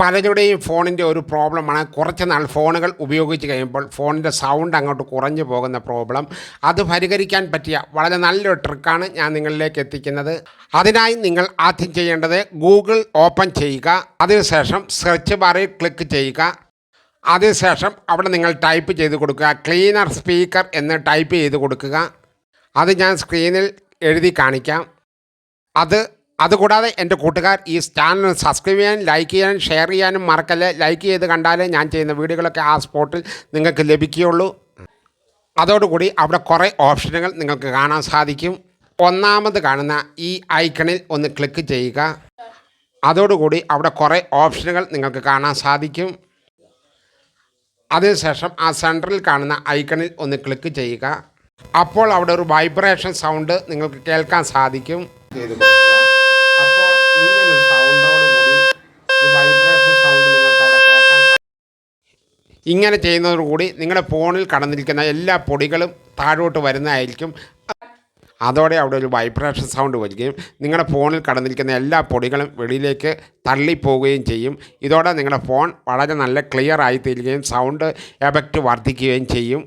പലരുടെയും ഫോണിന്റെ ഒരു പ്രോബ്ലമാണ്. കുറച്ച് നാൾ ഫോണുകൾ ഉപയോഗിച്ച് കഴിയുമ്പോൾ ഫോണിന്റെ സൗണ്ട് അങ്ങോട്ട് കുറഞ്ഞു പോകുന്ന പ്രോബ്ലം. അത് പരിഹരിക്കാൻ പറ്റിയ വളരെ നല്ലൊരു ട്രിക്കാണ് ഞാൻ നിങ്ങളിലേക്ക് എത്തിക്കുന്നത്. അതിനായി നിങ്ങൾ ആദ്യം ചെയ്യേണ്ടത് ഗൂഗിൾ ഓപ്പൺ ചെയ്യുക. അതിനുശേഷം സെർച്ച് ബാറിൽ ക്ലിക്ക് ചെയ്യുക. അതിനുശേഷം അവിടെ നിങ്ങൾ ടൈപ്പ് ചെയ്ത് കൊടുക്കുക. ക്ലീനർ സ്പീക്കർ എന്ന് ടൈപ്പ് ചെയ്ത് കൊടുക്കുക. അത് ഞാൻ സ്ക്രീനിൽ എഴുതി കാണിക്കാം. അത് അതുകൂടാതെ എന്റെ കൂട്ടുകാർ ഈ ചാനൽ സബ്സ്ക്രൈബ് ചെയ്യാൻ ലൈക്ക് ചെയ്യാനും ഷെയർ ചെയ്യാനും മറക്കല്ലേ. ലൈക്ക് ചെയ്ത് കണ്ടാലേ ഞാൻ ചെയ്യുന്ന വീഡിയോകളൊക്കെ ആ സ്പോട്ടിൽ നിങ്ങൾക്ക് ലഭിക്കുകയുള്ളൂ. അതോടുകൂടി അവിടെ കുറേ ഓപ്ഷനുകൾ നിങ്ങൾക്ക് കാണാൻ സാധിക്കും. ഒന്നാമത് കാണുന്ന ഈ ഐക്കണിൽ ഒന്ന് ക്ലിക്ക് ചെയ്യുക. അതോടുകൂടി അവിടെ കുറേ ഓപ്ഷനുകൾ നിങ്ങൾക്ക് കാണാൻ സാധിക്കും. അതിനുശേഷം ആ സെന്ററിൽ കാണുന്ന ഐക്കണിൽ ഒന്ന് ക്ലിക്ക് ചെയ്യുക. അപ്പോൾ അവിടെ ഒരു വൈബ്രേഷൻ സൗണ്ട് നിങ്ങൾക്ക് കേൾക്കാൻ സാധിക്കും. സൗണ്ടോട് കൂടി ഇങ്ങനെ ചെയ്യുന്നതോടുകൂടി നിങ്ങളുടെ ഫോണിൽ കടന്നിരിക്കുന്ന എല്ലാ പൊടികളും താഴോട്ട് വരുന്നതായിരിക്കും. അതോടെ അവിടെ ഒരു വൈബ്രേഷൻ സൗണ്ട് വരികയും നിങ്ങളുടെ ഫോണിൽ കടന്നിരിക്കുന്ന എല്ലാ പൊടികളും വെളിയിലേക്ക് തള്ളിപ്പോവുകയും ചെയ്യും. ഇതോടെ നിങ്ങളുടെ ഫോൺ വളരെ നല്ല ക്ലിയർ ആയി തീരുകയും സൗണ്ട് എഫക്റ്റ് വർദ്ധിക്കുകയും ചെയ്യും.